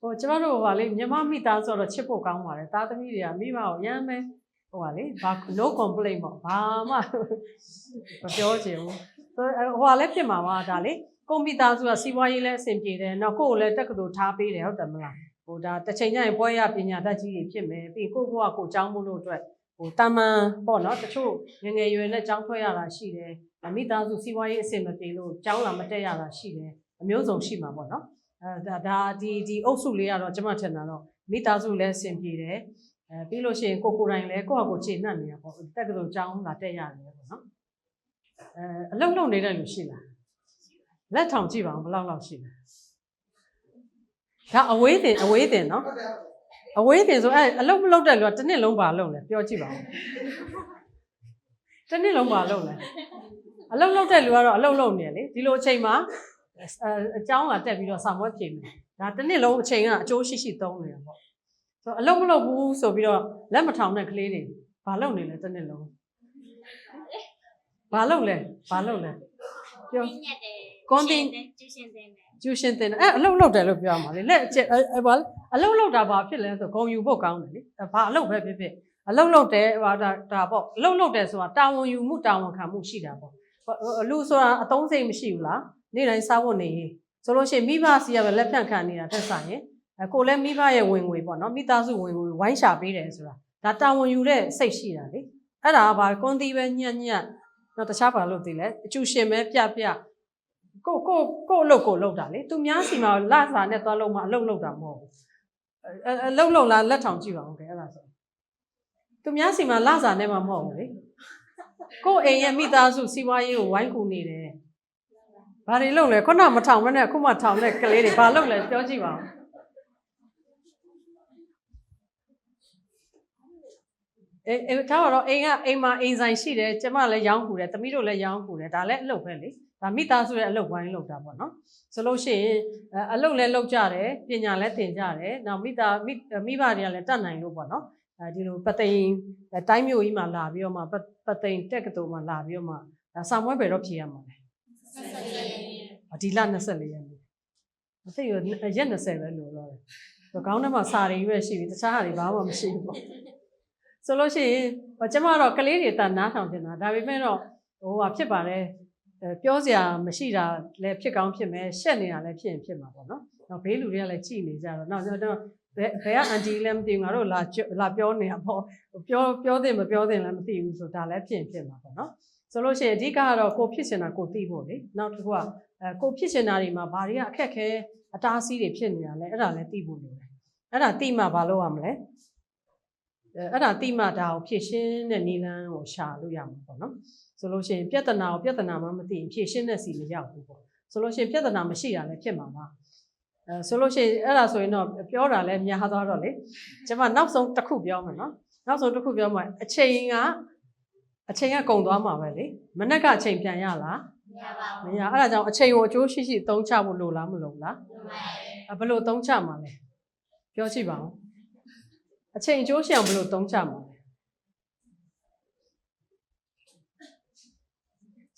ဟိုကျမတို့ဟိုပါလေမြမမိသားဆိုတော့ချစ်ဖို့ကောင်းပါတယ်သားသမီးတွေကမိဘကိုရမ်းမဲဟိုပါလေဘာ no complaint ပေါ့ဘာမှမပြောချင်ဘူးဆိုဟိုပါလည်းဖြစ်မှာပါဒါလေကိုမိသားစုကစီးပွားရေးလည်းအဆင်ပြေတယ်နောက်ကိုယ်ကိုလည်းတက္ကသိုလ်ထားပေးတယ်ဟုတ်တယ်မလားဟိုဒါတစ်ချိန်ကျရင်ပွဲရပညာတတ်ကြီးတွေဖြစ်မယ်ပြီးကိုယ့်ဘဝကိုယ်ကျောင်းမှုလို့အတွက်ဟိုတာမန်ပေါ့နော်တချို့ငယ်ငယ်ရွယ်နဲ့ကျောင်းထွက်ရတာရှိတယ်မိသားစုစီးပွားရေးအဆင်မပြေလို့ကျောင်းလာမတက်ရတာရှိတယ်အမျိုးစုံရှိမှာပေါ့နော် အဲဒါဒါဒီဒီအုပ်စုလေးကတော့ကျွန်မထင်တာတော့မိသားစုလည်းအဆင်ပြေတယ်အဲပြီးလို့ရှိရင်ကိုကိုယ်တိုင်လည်းကိုယ့်ဟာကိုယ်ခြေနှံ့နေတာပေါ့တက်ကတော်ကျောင်းလာတက်ရတယ်ပေါ့နော်အဲအလုံးလုံးနေတဲ့လူရှိလားလက်ထောင်ကြည့်ပါဦးဘယ်လောက်လောက်ရှိလဲဒါအဝေးတင်အဝေးတင်နော်အဝေးတင်ဆိုအဲအလုံးမလုံးတဲ့လူကတစ်နှစ်လုံးပါလုံးလဲပြောကြည့်ပါဦးတစ်နှစ်လုံးပါလုံးလဲအလုံးလုံးတဲ့လူကတော့အလုံးလုံးနေလေဒီလိုအချိန်မှာ အဲအကြောင်းလာတက်ပြီးတော့ဆောင်ဝဲဖြေမယ်ဒါတစ်နှစ်လုံးအချိန်ကအကျိုးရှိရှိသုံးနေတာပေါ့ဆိုအလုံးမလုံးဘူးဆိုပြီးတော့လက်မထောင်တဲ့ကလေးတွေဘာလုပ်နေလဲတစ်နှစ်လုံးဘာလုပ်လဲဘာလုပ်လဲပြောညက်တယ်ကွန်တင်ကျူရှင်တင်တယ်ကျူရှင်တင်တယ်အဲအလုံးလုံးတယ်လို့ပြောမှာလေလက်အချက်အဲဘာလဲအလုံးလုံးတာဘာဖြစ်လဲဆိုဂုံယူဖို့ကောင်းတယ်လေအဲဘာအလုံးပဲဖြစ်ဖြစ်အလုံးလုံးတယ်ဟာဒါဒါပေါ့အလုံးလုံးတယ်ဆိုတာတာဝန်ယူမှုတာဝန်ခံမှုရှိတာပေါ့ဟိုအလူဆိုတာအသုံးစိတ်မရှိဘူးလား နေ့တိုင်းစားဖို့နေရင်ဆိုလို့ရှိရင်မိဘစီကပဲလက်ဖြန့်ခံနေတာတက်ဆိုင်ရင်အဲကိုလည်းမိဘရဲ့ဝင်ငွေပေါ့နော်မိသားစုဝင်ငွေဝိုင်းရှာပေးတယ်ဆိုတာဒါတာဝန်ယူတဲ့စိတ်ရှိတာလေအဲ့ဒါကဘာကွန်တီပဲညံ့ညံ့တော့တခြားဘာလို့သိလဲအကျူရှင်ပဲပြပြကိုကိုကိုအလုပ်ကိုလုပ်တာလေသူများစီမှာလစာနဲ့သွားလုံးမအလုပ်လုပ်တာမဟုတ်ဘူးအဲအလုပ်လုပ်လားလက်ထောင်ကြည့်ပါဦးကဲအဲ့ဒါဆိုသူများစီမှာလစာနဲ့မှမဟုတ်ဘူးလေကိုအိမ်ရဲ့မိသားစုစီးပွားရေးကိုဝိုင်းကူနေတယ် ဘာတွေလုပ်လဲခုနမထောင်မနဲ့အခုမှထောင်တဲ့ကလေးတွေဘာလုပ်လဲပြောကြည့်ပါဦးအေးအေးထားတော့အိမ်ကအိမ်မှာအိမ်ဆိုင်ရှိတယ်ကျမလည်းရောင်းကူတယ်သမီးတို့လည်းရောင်းကူတယ်ဒါလည်းအလုပ်ပဲလေဒါမိသားစုရဲ့အလုပ်ဝိုင်းလုပ်တာပေါ့နော်ဆိုလို့ရှိရင်အဲအလုပ်လည်းလုပ်ကြတယ်ပညာလည်းသင်ကြတယ်နောက်မိသားမိမိဘတွေကလည်းတတ်နိုင်လို့ပေါ့နော်အဲဒီလိုပသိမ်အဲတိုင်းမျိုးကြီးမှာလာပြီးတော့မှပပသိမ်တက်ကတူမှာလာပြီးတော့မှဒါဆောင်ဝဲပဲတော့ဖြေရမှာလေ အဒီလ24ရက်နေ့မသိရရက်20ပဲလို့တော့တယ်။ခေါင်းထဲမှာစာတွေရွက်ရှိပြီတခြားဟာတွေဘာမှမရှိဘူးပေါ့။ဆိုလို့ရှိရင်ဟိုကျမတော့ကလေးတွေတန်နားထောင်တင်တာဒါပေမဲ့တော့ဟိုဟာဖြစ်ပါတယ်အဲပြောစရာမရှိတာလည်းဖြစ်ကောင်းဖြစ်မယ်ရှက်နေတာလည်းဖြစ်ရင်ဖြစ်မှာပေါ့နော်။နောက်ဘေးလူတွေကလည်းကြည်နေကြတော့နောက်တော့ဘယ်ဘယ်ကအန်တီလည်းမသိဘူးငါတို့လာလာပြောနေတာပေါ့ပြောပြောတယ်မပြောတယ်လည်းမသိဘူးဆိုဒါလည်းဖြစ်ရင်ဖြစ်မှာပေါ့နော်။ ဆိုလို့ရှိရင်အဓိကကတော့ကိုဖြစ်ချင်တာကိုသိဖို့လေနောက်တစ်ခုကအဲကိုဖြစ်ချင်တာတွေမှာဘာတွေကအခက်ခဲအတားအဆီးတွေဖြစ်နေတာလဲအဲ့ဒါလည်းသိဖို့လိုတယ်အဲ့ဒါသိမှဘာလုပ်ရမလဲအဲအဲ့ဒါသိမှဒါကိုဖြည့်ရှင်းတဲ့နည်းလမ်းကိုရှာလို့ရမှာပေါ့နော်ဆိုလို့ရှိရင်ပြဿနာကိုပြဿနာမှမသိရင်ဖြည့်ရှင်းတဲ့စီမရောက်ဘူးပေါ့ဆိုလို့ရှိရင်ပြဿနာမရှိတာလည်းဖြစ်မှာပါအဲဆိုလို့ရှိရင်အဲ့ဒါဆိုရင်တော့ပြောတာလည်းများသွားတော့လေကျွန်မနောက်ဆုံးတစ်ခုပြောမယ်နော်နောက်ဆုံးတစ်ခုပြောမှအချိန်က အချိန်ကကုန်သွားမှာပဲလေမနေ့ကအချိန်ပြန်ရလားမရပါမရအဲ့ဒါကြောင့်အချိန်ကိုအကျိုးရှိရှိသုံးချဖို့လိုလားမလိုလားဘူးအဘယ်လိုသုံးချမှာလဲပြောကြည့်ပါဦးအချိန်အကျိုးရှိအောင်ဘယ်လိုသုံးချမှာလဲ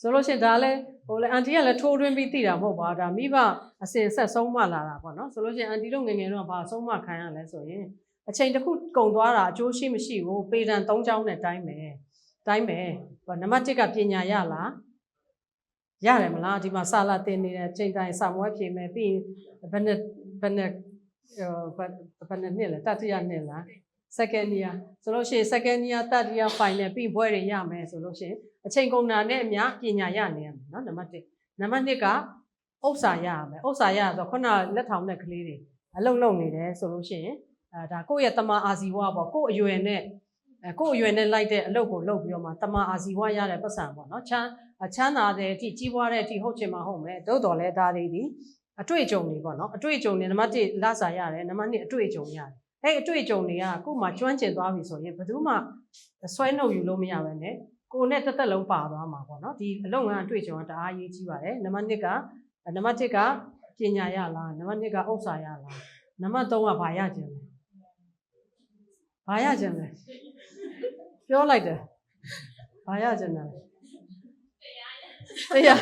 ဆိုလို့ရှိရင်ဒါလည်းဟိုလေအန်တီကလည်းထိုးတွင်းပြီးသိတာမဟုတ်ပါဒါမိဘအစင်ဆက်ဆုံးမလာတာပေါ့နော်ဆိုလို့ရှိရင်အန်တီတို့ငယ်ငယ်တော့ဘာဆုံးမခံရလဲဆိုရင်အချိန်တစ်ခုကုန်သွားတာအကျိုးရှိမရှိဘူးပေတံ၃ချောင်းနဲ့တိုင်းမယ် တိုင်းမယ်ဟိုနံပါတ်1ကပညာရလားရတယ်မလားဒီမှာစာလာတင်နေတယ်ချိန်တိုင်းစာမွဲဖြေမယ်ပြီးရင်ဘယ်နဲ့ဘယ်နဲ့ဟိုဘယ်နဲ့နှစ်လဲတတိယနှစ်လား second year ဆိုလို့ရှိရင် second year third year final ပြီးဘွဲတွေရမယ်ဆိုလို့ရှိရင်အချိန်ကုန်တာနဲ့အများပညာရနေရမယ်နော်နံပါတ်1နံပါတ်2ကဥစ္စာရရမယ်ဥစ္စာရဆိုခုနလက်ထောင်တဲ့ကလေးတွေအလုံလုံနေတယ်ဆိုလို့ရှိရင်အဲဒါကိုယ့်ရဲ့တမအာဇီဝပေါ့ကိုယ့်အရွယ်နဲ့ အဲကိုယ့်အရွယ်နဲ့လိုက်တဲ့အလုပ်ကိုလုပ်ပြီးတော့မှတမအာဇီဝရတဲ့ပတ်စံပေါ့နော်ချမ်းအချမ်းသာတဲ့အထိကြီးပွားတဲ့အထိဟုတ်ချင်မှဟုတ်မယ်သို့တော်လဲဒါတွေဒီအတွေ့အကြုံတွေပေါ့နော်အတွေ့အကြုံတွေနံပါတ်1လစာရတယ်နံပါတ်2အတွေ့အကြုံရတယ်အဲ့အတွေ့အကြုံတွေကကို့မှာကျွမ်းကျင်သွားပြီဆိုရင်ဘယ်သူမှဆွဲနှုတ်ယူလို့မရပဲနဲ့ကိုယ်နဲ့တစ်သက်လုံးပါသွားမှာပေါ့နော်ဒီအလုပ်ငန်းအတွေ့အကြုံကတအားရေးကြီးပါတယ်နံပါတ်2ကနံပါတ်1ကပညာရလားနံပါတ်2ကဥစ္စာရလားနံပါတ်3ကဘာရခြင်းလဲဘာရခြင်းလဲ ပြောလိုက်တယ်ဘာရခြင်းလဲ တရား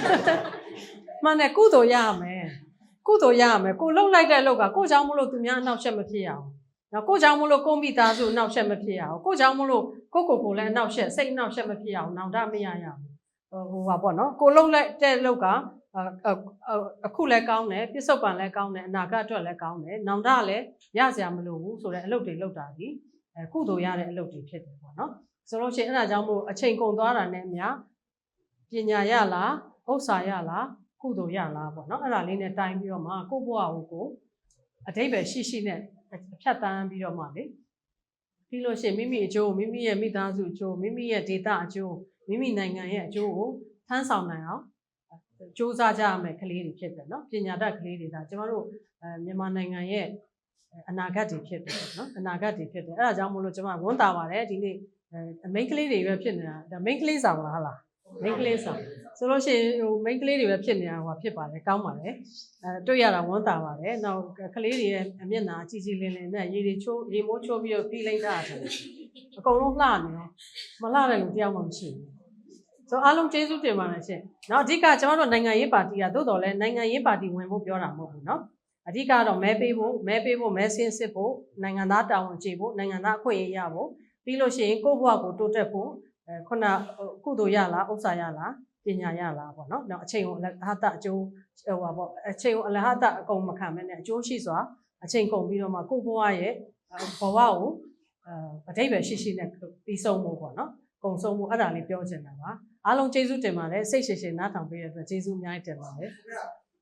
မှန်တယ်ကုသိုလ်ရရမယ် ကုသိုလ်ရရမယ်ကိုလှုပ်လိုက်တဲ့အလုပ်ကကိုเจ้าမလို့သူများအနောက်ရှက်မဖြစ်ရအောင်နော်ကိုเจ้าမလို့ကိုမိသားစုအနောက်ရှက်မဖြစ်ရအောင်ကိုเจ้าမလို့ကိုကိုကိုလည်းအနောက်ရှက်စိတ်အနောက်ရှက်မဖြစ်ရအောင်နောင်တမရရအောင်ဟိုပါပေါ့နော်ကိုလှုပ်လိုက်တဲ့အလုပ်ကအခုလည်းကောင်းတယ်ပြစ္ဆုတ်ပံလည်းကောင်းတယ်အနာဂတ်အတွက်လည်းကောင်းတယ်နောင်တလည်းရစရာမလိုဘူးဆိုတဲ့အလုပ်တွေလုပ်တာဒီအဲကုသိုလ်ရတဲ့အလုပ်တွေဖြစ်တယ်ပေါ့နော် ဆိုလို့ရှိရင်အဲ့ဒါကြောင့်မို့အချိန်ကုန်သွားတာနဲ့အများပညာရလားဥစ္စာရလားကုသိုလ်ရလားပေါ့နော်အဲ့ဒါလေးနဲ့တိုင်းပြီးတော့မှကိုယ့်ဘဝကိုကိုအတိတ်ပဲရှိရှိနဲ့ဖြတ်တန်းပြီးတော့မှလေပြီးလို့ရှိရင်မိမိအကျိုးမိမိရဲ့မိသားစုအကျိုးမိမိရဲ့ဒေတာအကျိုးမိမိနိုင်ငံရဲ့အကျိုးကိုထမ်းဆောင်နိုင်အောင်စ조사ကြရမယ်ကလေးတွေဖြစ်တယ်နော်ပညာတတ်ကလေးတွေဒါကျမတို့အဲမြန်မာနိုင်ငံရဲ့အနာဂတ်တွေဖြစ်တယ်နော်အနာဂတ်တွေဖြစ်တယ်အဲ့ဒါကြောင့်မို့လို့ကျမဝန်တာပါတယ်ဒီနေ့ အဲမိန်းကလေးတွေပဲဖြစ်နေတာဒါမိန်းကလေးဆောင်လားဟလားမိန်းကလေးဆောင်ဆိုလို့ရှိရင်ဟိုမိန်းကလေးတွေပဲဖြစ်နေတာဟိုဖြစ်ပါတယ်ကောင်းပါတယ်အဲတွေ့ရတာဝန်တာပါတယ်နောက်ကလေးတွေရဲ့အမျက်နှာကြည်ကြည်လင်လင်နဲ့ရေတွေချိုးရေမိုးချိုးပြီးတော့ပြီးလိုက်တာတယ်အကုန်လုံးလှနေရောမလှတဲ့လူတယောက်မှမရှိဘူးဆိုအားလုံးကျေးဇူးတင်ပါတယ်ရှင်။နောက်အဓိကကျွန်တော်တို့နိုင်ငံရေးပါတီကသို့တော်လဲနိုင်ငံရေးပါတီဝင်ဖို့ပြောတာမဟုတ်ဘူးเนาะ။အဓိကတော့မဲပေးဖို့မဲပေးဖို့မဲဆင်းစစ်ဖို့နိုင်ငံသားတာဝန်ကျေဖို့နိုင်ငံသားအခွင့်အရေးရဖို့ ပြီးလို့ရှိရင်ကိုယ့်ဘဝကိုတိုးတက်ဖို့အဲခုနကုသိုလ်ရလားဥစ္စာရလားပညာရလားပေါ့နော်။နောက်အချိန်ကိုအလဟတအကျိုးဟိုပါပေါ့အချိန်ကိုအလဟတအကုန်မခံမဲနဲ့အကျိုးရှိစွာအချိန်ကုန်ပြီးတော့မှကိုယ့်ဘဝရဲ့ဘဝကိုအဲအတိတ်ပဲရှိရှိနဲ့ပြီးဆုံးဖို့ပေါ့နော်။ကုံဆုံးဖို့အဲ့ဒါလေးပြောချင်တာပါအားလုံးကျေးဇူးတင်ပါတယ်စိတ်ရှိရှိနားထောင်ပေးတဲ့အတွက်ကျေးဇူးအများကြီးတင်ပါတယ်ခင်ဗျ